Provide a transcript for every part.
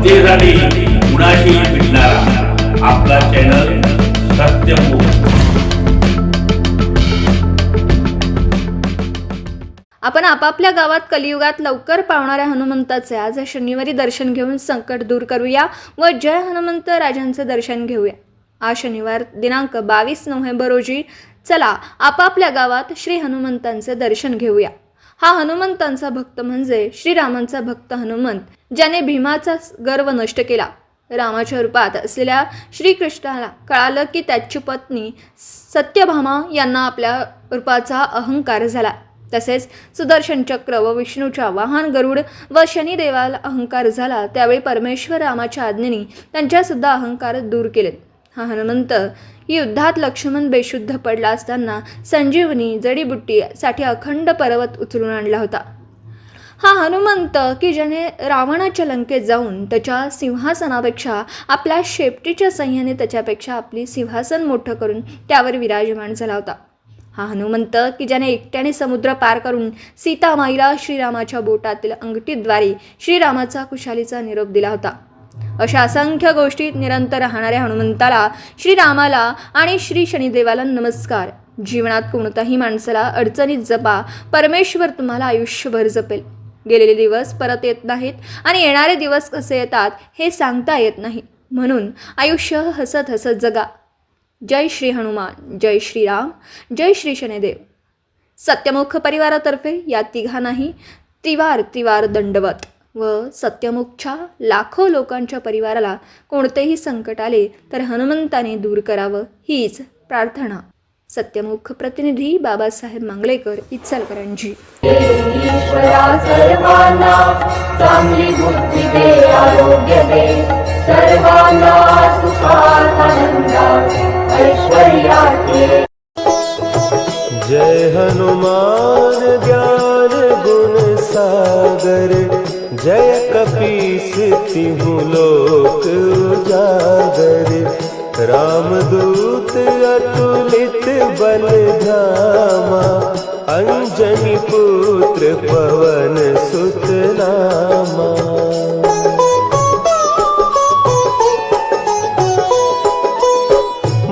जनतेसाठी कुणाशी भेटणारा आपला चॅनल आपण आपापल्या गावात कलियुगात लवकर पावणाऱ्या हनुमंताचे आज शनिवारी दर्शन घेऊन संकट दूर करूया व जय हनुमंत राजांचे दर्शन घेऊया. आज शनिवार दिनांक बावीस नोव्हेंबर रोजी चला आपापल्या गावात श्री हनुमंतांचे दर्शन घेऊया. हा हनुमंतांचा भक्त म्हणजे श्रीरामांचा भक्त हनुमंत. ज्याने भीमाचा गर्व नष्ट केला. रामाच्या रूपात असलेल्या श्रीकृष्णाला कळालं की त्याची पत्नी सत्यभामा यांना आपल्या रूपाचा अहंकार झाला. तसेच सुदर्शन चक्र व विष्णूच्या वाहन गरुड व शनिदेवाला अहंकार झाला. त्यावेळी परमेश्वर रामाच्या आज्ञेने त्यांच्यासुद्धा अहंकार दूर केले. हा हनुमंत युद्धात लक्ष्मण बेशुद्ध पडला असताना संजीवनी जडीबुट्टीसाठी अखंड पर्वत उचलून आणला होता. हा हनुमंत की ज्याने रावणाच्या लंकेत जाऊन त्याच्या सिंहासनापेक्षा आपल्या शेपटीच्या सह्याने त्याच्यापेक्षा आपली सिंहासन मोठं करून त्यावर विराजमान झाला होता. हा हनुमंत की ज्याने एकट्याने समुद्र पार करून सीतामाईला श्रीरामाच्या बोटातील अंगठीद्वारे श्रीरामाचा कुशालीचा निरोप दिला होता. अशा असंख्य गोष्टीत निरंतर राहणाऱ्या हनुमंताला श्रीरामाला आणि श्री शनिदेवाला नमस्कार. जीवनात कोणत्याही माणसाला अडचणीत जपा परमेश्वर तुम्हाला आयुष्यभर जपेल. गेलेले दिवस परत येत नाहीत आणि येणारे दिवस कसे येतात हे सांगता येत नाही. म्हणून आयुष्य हसत हसत जगा. जय श्री हनुमान जय श्रीराम जय श्री शनिदेव. सत्यमुख परिवारातर्फे या तिघांनाही तिवार तिवार दंडवत व सत्यमुखच्या लाखो लोकांच्या परिवाराला कोणतेही संकट आले तर हनुमंताने दूर करावं हीच प्रार्थना. सत्यमुख बाबा साहेब मांगलेकर इचलकरंजी. जय हनुमान ज्ञान गुण सागर जय कपीस तिहु लोक जागर रामदूत अतुलित बल धामा अंजनी पुत्र पवन सुत नामा।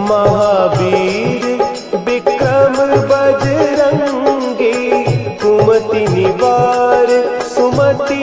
महावीर विक्रम बजरंगी कुमति निवार सुमति